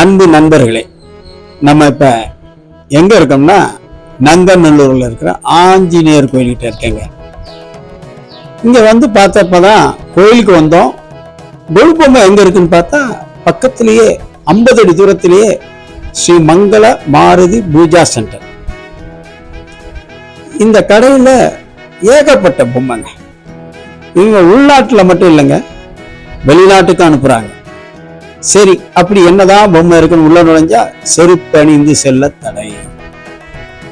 அன்பு நண்பர்களே நம்ம இப்ப எங்க இருக்கோம்னா நந்தநல்லூர்ல இருக்கிற ஆஞ்சநேயர் கோயில்கிட்ட இருக்கேங்க. இங்க வந்து பார்த்தப்பதான் கோயிலுக்கு வந்தோம். கொழுப்பொம்மை எங்க இருக்குன்னு பார்த்தா பக்கத்திலேயே ஐம்பது அடி தூரத்திலேயே ஸ்ரீ மங்கள மாருதி பூஜா சென்டர். இந்த கடையில ஏகப்பட்ட பொம்மைங்க. இவங்க உள்நாட்டுல மட்டும் இல்லைங்க. வெளிநாட்டுக்கு அனுப்புறாங்க. சரி அப்படி என்னதான் பொம்மை இருக்குன்னு உள்ள நுழைஞ்சா செருப்பு அணிந்து செல்ல தடை.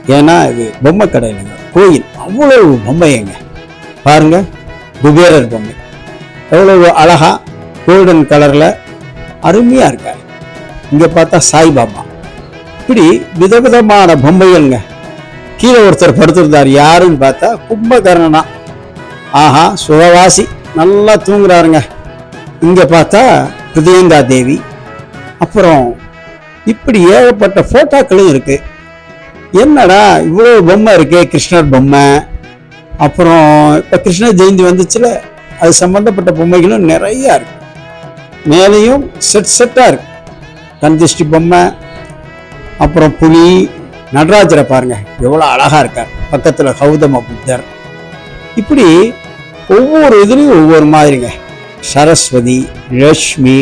ஏன்னா இது பொம்மை கடை இல்லைங்க கோயில் அவ்வளவு பொம்மைங்க பாருங்க குபேரர் பொம்மை. எவ்வளவு அழகா கோல்டன் கலர்ல அருமையா இருக்காரு. இங்க பார்த்தா சாய்பாபா. இப்படி விதவிதமான பொம்மைகள்ங்க. கீழே ஒருத்தர் படுத்திருந்தார். யாருன்னு பார்த்தா கும்பகர்ணனா. ஆஹா சுகவாசி. நல்லா தூங்குறாருங்க. இங்கே பார்த்தா ஹிருதயங்கா தேவி. அப்புறம் இப்படி ஏகப்பட்ட ஃபோட்டோக்களும் இருக்குது என்னடா இவ்வளோ பொம்மை இருக்கே கிருஷ்ணர் பொம்மை. அப்புறம் இப்போ கிருஷ்ணர் ஜெயந்தி வந்துச்சுல அது சம்மந்தப்பட்ட பொம்மைகளும் நிறையா இருக்கு. மேலேயும் செட் செட்டாக இருக்கு. கந்திஷ்டி பொம்மை அப்புறம் புலி நடராஜரை பாருங்க எவ்வளோ அழகாக இருக்கார். பக்கத்தில் கௌதம புத்தர். இப்படி ஒவ்வொரு இதுலேயும் ஒவ்வொரு மாதிரிங்க. சரஸ்வதி லட்சுமி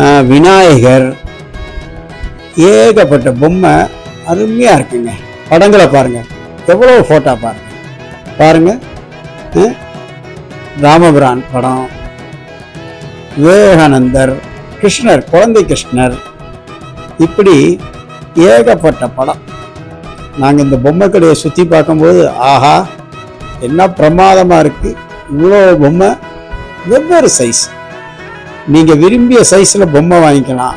ஆஹ், விநாயகர் ஏகப்பட்ட பொம்மை அருமையாக இருக்குங்க. படங்களை பாருங்க. எவ்வளோ ஃபோட்டோ பாருங்கள் பாருங்க. ராமபுரான் படம் விவேகானந்தர் கிருஷ்ணர் குழந்தை கிருஷ்ணர். இப்படி ஏகப்பட்ட படம். நாங்கள் இந்த பொம்மை கடையை சுற்றி பார்க்கும்போது ஆஹா என்ன பிரமாதமாக இருக்குது இவ்வளோ பொம்மை. வெவ்வேறு சைஸ் நீங்கள் விரும்பிய சைஸில் பொம்மை வாங்கிக்கலாம்.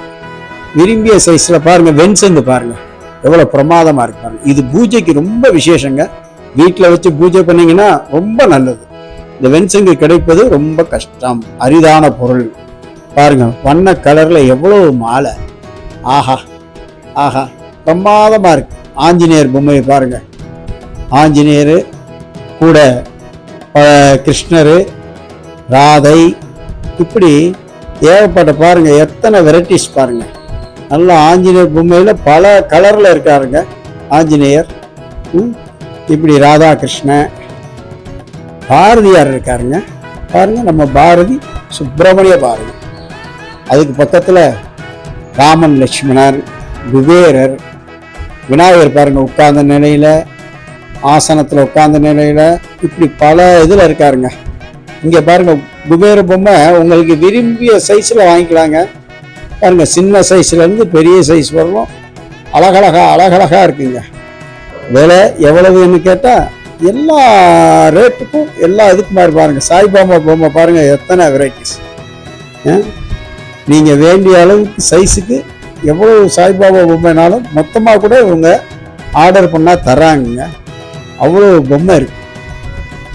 விரும்பிய சைஸில் பாருங்கள் வெண்சந்து பாருங்கள் எவ்வளோ பிரமாதமாக இருக்கு இது பூஜைக்கு ரொம்ப விசேஷங்க. வீட்டில் வச்சு பூஜை பண்ணீங்கன்னா ரொம்ப நல்லது. இந்த வெண்சங்கு கிடைப்பது ரொம்ப கஷ்டம். அரிதான பொருள். பாருங்கள் வண்ண கலரில் எவ்வளோ மாலை. ஆஹா ஆஹா பிரமாதமாக இருக்கு. ஆஞ்சநேயர் பொம்மையை பாருங்கள் ஆஞ்சநேயர் கூட கிருஷ்ணர் ராதை. இப்படி ஏகப்பட்ட பாருங்கள் எத்தனை வெரைட்டிஸ் பாருங்கள் நல்லா ஆஞ்சநேயர் பொம்மையில் பல கலரில் இருக்காருங்க ஆஞ்சநேயர். ம், இப்படி ராதாகிருஷ்ணன் பாரதியார் இருக்காருங்க. பாருங்கள் நம்ம பாரதி சுப்பிரமணிய பாரதி. அதுக்கு பக்கத்தில் ராமன் லட்சுமணர் குபேரர் விநாயகர் பாருங்கள் உட்கார்ந்த நிலையில் ஆசனத்தில் உட்கார்ந்த நிலையில் இப்படி பல இதில் இருக்காருங்க. இங்கே பாருங்க குபேர பொம்மை உங்களுக்கு விரும்பிய சைஸில் வாங்கிக்கலாங்க. பாருங்க சின்ன சைஸ்லேருந்து பெரிய சைஸ் வரணும் அழகழகா அழகழகா இருக்குங்க. விலை எவ்வளவுன்னு கேட்டால் எல்லா ரேட்டுக்கும் எல்லா இதுக்கு மாதிரி பாருங்கள் சாய்பாபா பொம்மை பாருங்கள் எத்தனை வெரைட்டிஸ் நீங்கள் வேண்டிய அளவுக்கு சைஸுக்கு எவ்வளோ சாய்பாபா பொம்மைனாலும் மொத்தமாக கூட இவங்க ஆர்டர் பண்ணால் தர்றாங்கங்க. அவ்வளோ பொம்மை இருக்குது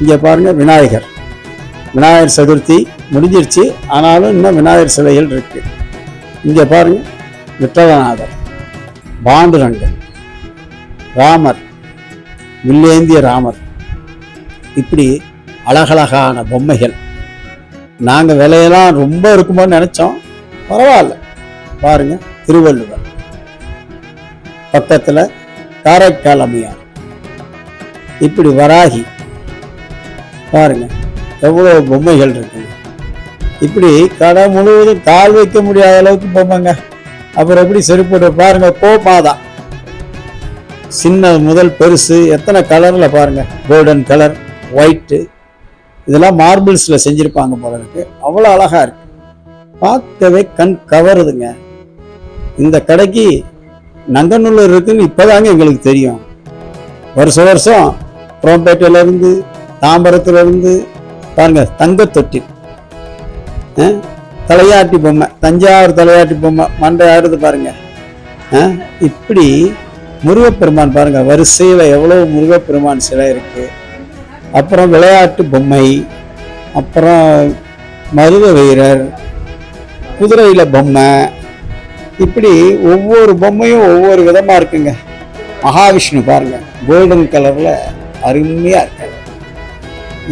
இங்கே பாருங்கள் விநாயகர். விநாயகர் சதுர்த்தி முடிஞ்சிருச்சு. ஆனாலும் இன்னும் விநாயகர் சிலைகள் இருக்கு. இங்கே பாருங்க விட்டலநாதர் பாண்டுரங்கன் ராமர் வில்லேந்திய ராமர். இப்படி அழகழகான பொம்மைகள். நாங்கள் விலையெல்லாம் ரொம்ப இருக்குமோன்னு நினச்சோம். பரவாயில்ல. பாருங்க திருவள்ளுவர். பக்கத்தில் காரைக்கால் அம்மையார். இப்படி வராகி. பாருங்க. எவ்வளோ பொம்மைகள் இருக்குது இப்படி கடை முழுவதும் கால் வைக்க முடியாத அளவுக்கு பொம்மைங்க. அப்புறம் எப்படி செருப்பு பாருங்க கோபாதா சின்ன முதல் பெருசு எத்தனை கலரில் பாருங்க. கோல்டன் கலர் ஒயிட்டு இதெல்லாம் மார்பிள்ஸில் செஞ்சுருப்பாங்க போல இருக்கு. அவ்வளோ அழகாக இருக்கு. பார்க்கவே கண் கவருதுங்க. இந்த கடைக்கு நங்கநல்லூர் இருக்குன்னு இப்போதாங்க எங்களுக்கு தெரியும். வருஷ வருஷம் குரோம்பேட்டையில தாம்பரத்துலேருந்து பாருங்க தங்க தொட்டி. தலையாட்டி பொம்மை தஞ்சாவூர் தலையாட்டி பொம்மை மண்டை ஆடுது பாருங்க. இப்படி முருகப்பெருமான் பாருங்க வரிசையில் எவ்வளோ முருகப்பெருமான் சிலை இருக்கு. அப்புறம் விளையாட்டு பொம்மை அப்புறம் மருத வீரர் குதிரையில் பொம்மை. இப்படி ஒவ்வொரு பொம்மையும் ஒவ்வொரு விதமாக இருக்குங்க. மகாவிஷ்ணு பாருங்க கோல்டன் கலரில் அருமையாக இருக்கு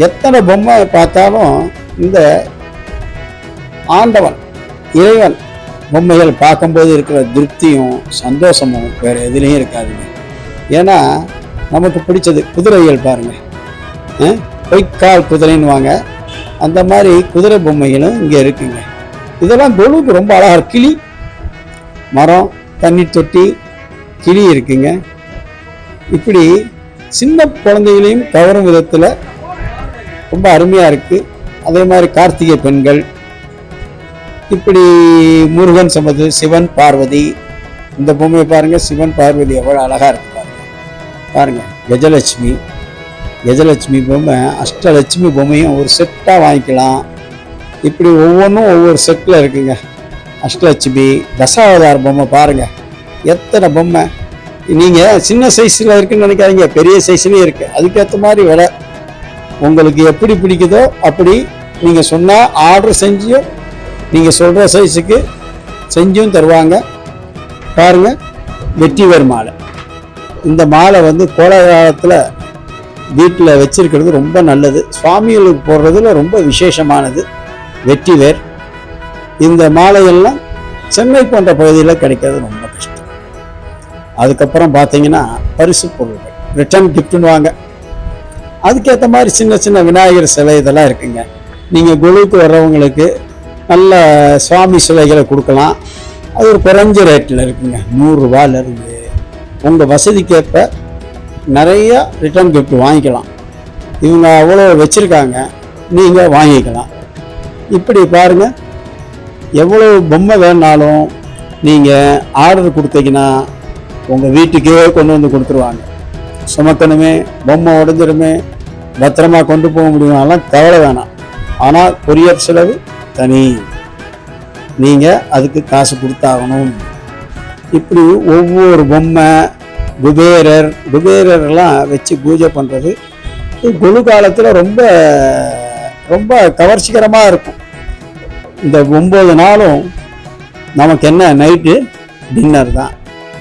எத்தனை பொம்மை பார்த்தாலும் இந்த ஆண்டவன் இறைவன் பொம்மைகள் பார்க்கும்போது இருக்கிற திருப்தியும் சந்தோஷமும் வேறு எதுலேயும் இருக்காதுங்க. ஏன்னா நமக்கு பிடிச்சது குதிரைகள் பாருங்கள் பொய்க்கால் குதிரைன்னுவாங்க. அந்த மாதிரி குதிரை பொம்மைகளும் இங்கே இருக்குங்க. இதெல்லாம் கொலுக்கு ரொம்ப அழகாக கிளி மரம் தண்ணி தொட்டி கிளி இருக்குங்க. இப்படி சின்ன குழந்தைகளையும் கவரும் விதத்தில் ரொம்ப அருமையாக இருக்குது அதே மாதிரி கார்த்திகை பெண்கள் இப்படி முருகன் சமது சிவன் பார்வதி இந்த பொம்மையை பாருங்கள் சிவன் பார்வதி எவ்வளோ அழகாக இருக்கு பாருங்கள் பாருங்கள் கஜலட்சுமி கஜலட்சுமி பொம்மை அஷ்டலட்சுமி பொம்மையும் ஒரு செட்டாக வாங்கிக்கலாம். இப்படி ஒவ்வொன்றும் ஒவ்வொரு செட்டில் இருக்குங்க. அஷ்டலட்சுமி தசாவதார பொம்மை பாருங்கள் எத்தனை பொம்மை. நீங்கள் சின்ன சைஸில் இருக்குன்னு நினைக்காதீங்க பெரிய சைஸ்லேயும் இருக்குது அதுக்கேற்ற மாதிரி விலை. உங்களுக்கு எப்படி பிடிக்குதோ அப்படி நீங்கள் சொன்னால் ஆர்டர் செஞ்சும் நீங்கள் சொல்கிற சைஸுக்கு செஞ்சும் தருவாங்க. பாருங்கள் வெற்றிவேர் மாலை. இந்த மாலை வந்து கோடை காலத்தில் வீட்டில் வச்சிருக்கிறது ரொம்ப நல்லது. சுவாமிகளுக்கு போடுறதுல ரொம்ப விசேஷமானது வெற்றிவேர் இந்த மாலையெல்லாம் சென்னை போன்ற பகுதியில் கிடைக்கிறது ரொம்ப கஷ்டம். அதுக்கப்புறம் பார்த்தீங்கன்னா பரிசு பொருள்கள் ரிட்டர்ன் கிஃப்ட்னு வாங்க. அதுக்கேற்ற மாதிரி சின்ன சின்ன விநாயகர் சிலை இதெல்லாம் இருக்குங்க. நீங்கள் குழுவுக்கு வர்றவங்களுக்கு நல்ல சுவாமி சிலைகளை கொடுக்கலாம். அது ஒரு குறைஞ்ச ரேட்டில் இருக்குங்க. நூறுரூவாலேருந்து உங்கள் வசதிக்கேற்ப நிறைய ரிட்டர்ன் கிஃப்ட் வாங்கிக்கலாம். இவங்க அவ்வளோ வச்சுருக்காங்க. நீங்கள் வாங்கிக்கலாம். இப்படி பாருங்க. எவ்வளோ பொம்மை வேணாலும் நீங்கள் ஆர்டர் கொடுத்தீங்கன்னா உங்கள் வீட்டுக்கே கொண்டு வந்து கொடுத்துருவாங்க. சுமக்கணுமே பொம்மை உடஞ்சிருமே பத்திரமா கொண்டு போக முடியும்னாலாம் கவலை வேணாம். ஆனால் கொரியர் செலவு தனி. நீங்கள் அதுக்கு காசு கொடுத்தாகணும். இப்படி ஒவ்வொரு பொம்மை குபேரர் குபேரர்லாம் வச்சு பூஜை பண்ணுறது குழு காலத்தில் ரொம்ப ரொம்ப கவர்ச்சிகரமாக இருக்கும். இந்த ஒம்பது நாளும் நமக்கு என்ன? நைட்டு டின்னர் தான்.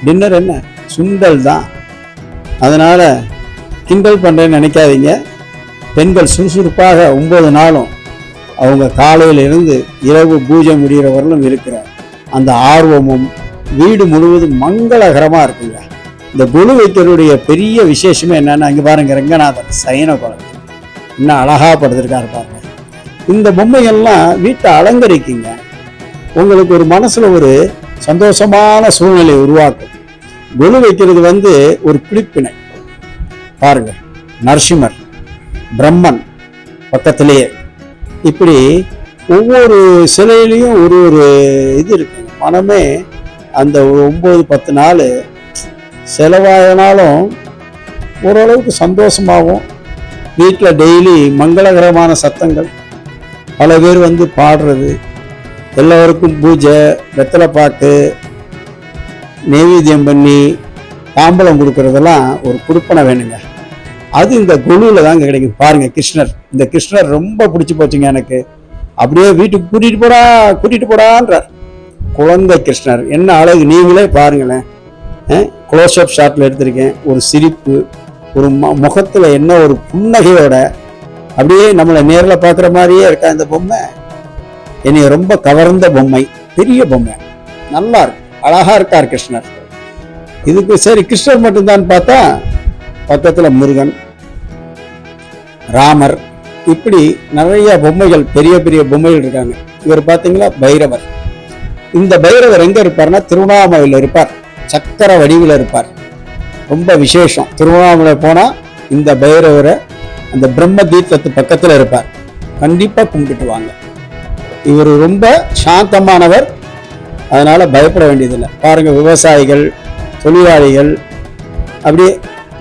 டின்னர் என்ன? சுண்டல் தான். அதனால் கிண்டல் பண்ணுறேன்னு நினைக்காதீங்க. பெண்கள் சுறுசுறுப்பாக ஒம்பது நாளும் அவங்க காலையிலிருந்து இரவு பூஜை முடிகிற வரலும் இருக்கிற அந்த ஆர்வமும் வீடு முழுவதும் மங்களகரமாக இருக்குங்க. இந்த குழு வைத்தருடைய பெரிய விசேஷமே என்னென்னா இங்கே பாருங்கள் ரங்கநாதர் சயன குழந்தை. இன்னும் அழகாக படுத்திருக்காரு பாருங்க. இந்த பொம்மைகள்லாம் வீட்டை அலங்கரிக்குங்க. உங்களுக்கு ஒரு மனசில் ஒரு சந்தோஷமான சூழ்நிலை உருவாக்கும். கொலு வைக்கிறது வந்து ஒரு பிடிப்பினை. பாருங்க. நரசிம்மர் பிரம்மன் பக்கத்திலேயே. இப்படி ஒவ்வொரு சிலையிலையும் ஒரு ஒரு இது இருக்கு. மனமே அந்த ஒரு ஒம்பது பத்து நாள் செலவாயினாலும் ஓரளவுக்கு சந்தோஷமாகவும் வீட்டில் டெய்லி மங்களகரமான சத்தங்கள். பல பேர் வந்து பாடுறது. எல்லோருக்கும் பூஜை வெத்தலை பாட்டு நெய்வேத்தியம் பண்ணி தாம்பலம் கொடுக்கறதெல்லாம் ஒரு குடுப்பனை வேணுங்க. அது இந்த குழுவில் தாங்க கிடைக்கும் பாருங்கள் கிருஷ்ணர். இந்த கிருஷ்ணர் ரொம்ப பிடிச்சி போச்சுங்க எனக்கு. அப்படியே வீட்டுக்கு கூட்டிகிட்டு போடா கூட்டிகிட்டு போடான்றார். குழந்தை கிருஷ்ணர். என்ன அழகு. நீங்களே பாருங்களேன். க்ளோஸ்அப் ஷாட்டில் எடுத்திருக்கேன். ஒரு சிரிப்பு ஒரு ம முகத்தில் என்ன ஒரு புன்னகையோட அப்படியே நம்மளை நேரில் பார்க்குற மாதிரியே இருக்கா இந்த பொம்மை? என்னைய ரொம்ப கவர்ந்த பொம்மை. பெரிய பொம்மை. நல்லா இருக்கும் அழகா இருக்கார் கிருஷ்ணர். இதுக்கு சரி கிருஷ்ணர் மட்டும்தான் பார்த்தா பக்கத்துல முருகன் ராமர் இப்படி நிறைய பொம்மைகள் பெரிய பெரிய பொம்மைகள் இருக்காங்க. இவர் பார்த்தீங்களா? பைரவர். இந்த பைரவர் எங்க இருப்பார்னா திருவண்ணாமலையில் இருப்பார். சக்கர வடிவில் இருப்பார். ரொம்ப விசேஷம். திருவண்ணாமலை போனா இந்த பைரவரை அந்த பிரம்ம தீர்த்தத்து பக்கத்துல இருப்பார். கண்டிப்பா கும்பிட்டுவாங்க. வாங்க இவர் ரொம்ப சாந்தமானவர். அதனால் பயப்பட வேண்டியதில்லை. பாருங்கள் விவசாயிகள் தொழிலாளிகள் அப்படியே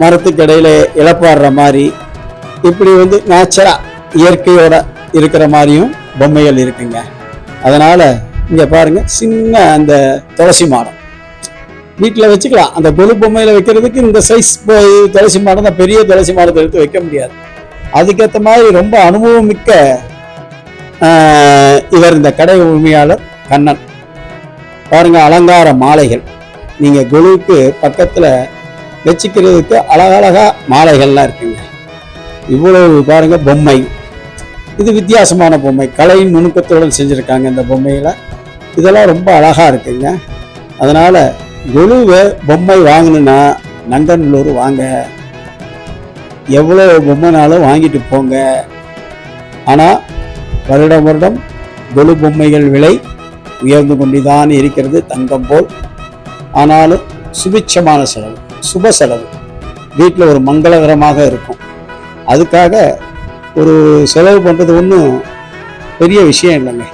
மரத்துக்கு இடையில இழப்பாடுற மாதிரி இப்படி வந்து நேச்சராக இயற்கையோட இருக்கிற மாதிரியும் பொம்மைகள் இருக்குங்க. அதனால் இங்கே பாருங்க சின்ன அந்த துளசி மாடம். வீட்டில் வச்சுக்கலாம். அந்த கொலு பொம்மையில் வைக்கிறதுக்கு இந்த சைஸ் துளசி மாடம் தான் பெரிய துளசி மாடத்தை எடுத்து வைக்க முடியாது. அதுக்கேற்ற மாதிரி ரொம்ப அனுபவம் மிக்க இவர் இந்த கடை உரிமையாளர் கண்ணன். பாருங்க அலங்கார மாலைகள். நீங்க குழுவுக்கு பக்கத்துல வச்சுக்கிறதுக்கு அழகழகா மாலைகள்லாம் இருக்குங்க. இவ்வளவு பாருங்க பொம்மை. இது வித்தியாசமான பொம்மை. கலையின் நுணுக்கத்துடன் செஞ்சுருக்காங்க இந்த பொம்மையில். இதெல்லாம் ரொம்ப அழகாக இருக்குங்க. அதனால் கொலுவை பொம்மை வாங்கணுன்னா நங்கநல்லூர் வாங்க. எவ்வளோ பொம்மைனாலும் வாங்கிட்டு போங்க. ஆனால் வருடம் வருடம் கொலு பொம்மைகள் விலை உயர்ந்து கொண்டுதான் இருக்கிறது தங்கம் போல். ஆனாலும் சுபிட்சமான செலவு சுப செலவு. வீட்டில் ஒரு மங்களகரமாக இருக்கும். அதுக்காக ஒரு செலவு பண்ணுறது ஒன்றும் பெரிய விஷயம் இல்லைங்க.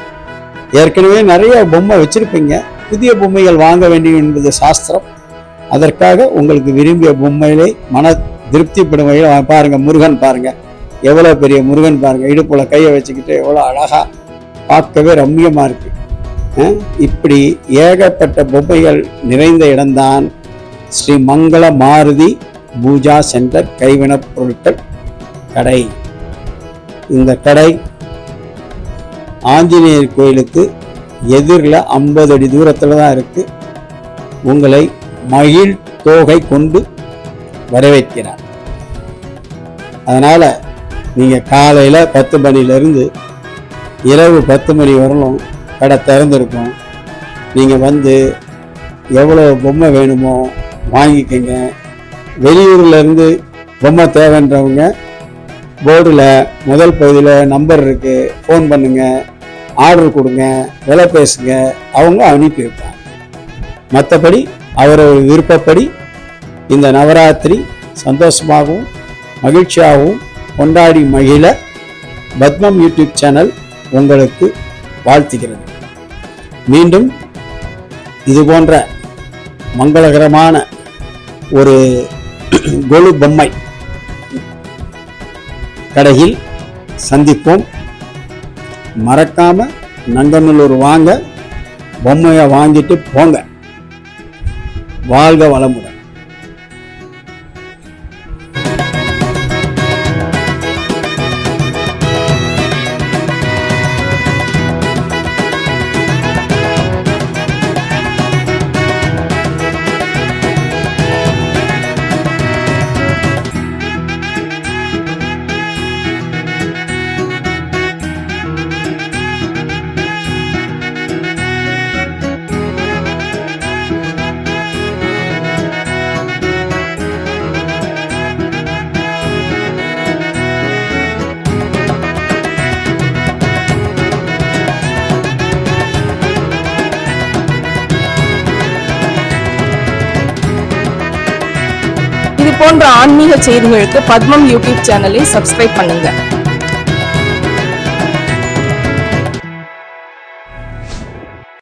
ஏற்கனவே நிறைய பொம்மை வச்சுருப்பீங்க. புதிய பொம்மைகள் வாங்க வேண்டும் என்பது சாஸ்திரம். அதற்காக உங்களுக்கு விரும்பிய பொம்மையிலே மன திருப்திப்படும் வகையில் பாருங்கள் முருகன் பாருங்கள் எவ்வளோ பெரிய முருகன் பாருங்கள் இடுப்புல கையை வச்சுக்கிட்டு எவ்வளோ அழகாக பார்க்கவே ரம்மியமாக இருக்குது இப்படி ஏகப்பட்ட பொம்மைகள் நிறைந்த இடம்தான் ஸ்ரீ மங்கள மாருதி பூஜா சென்டர் கைவினைப் பொருட்கள் கடை. இந்த கடை ஆஞ்சநேயர் கோயிலுக்கு எதிரில் ஐம்பது அடி தூரத்தில் தான் இருக்கு. உங்களை மகிழ் தோகை கொண்டு வரவேற்கிறார். அதனால் நீங்கள் காலையில் பத்து மணிலேருந்து இரவு பத்து மணி வரலும் கடை திறந்துருக்கும். நீங்கள் வந்து எவ்வளோ பொம்மை வேணுமோ வாங்கிக்கோங்க. வெளியூர்லேருந்து பொம்மை தேவைன்றவங்க போர்டில் முதல் பகுதியில் நம்பர் இருக்குது ஃபோன் பண்ணுங்கள் ஆர்டர் கொடுங்க. விலை பேசுங்க. அவங்க அனுப்பி வைப்பாங்க. மற்றபடி அவரவர் விருப்பப்படி இந்த நவராத்திரி சந்தோஷமாகவும் மகிழ்ச்சியாகவும் கொண்டாடி மகிழ பத்மம் யூடியூப் சேனல் உங்களுக்கு வாழ்த்துகிறது. மீண்டும் இது போன்ற மங்களகரமான ஒரு கொலு பொம்மை கடையில் சந்திப்போம். மறக்காம நங்கநல்லூர் வாங்க பொம்மையை வாங்கிட்டு போங்க. வாழ்க வளமுடன். போன்ற ஆன்மீக செய்திகளுக்கு பத்மம் யூடியூப் சேனலை சப்ஸ்கிரைப் பண்ணுங்க.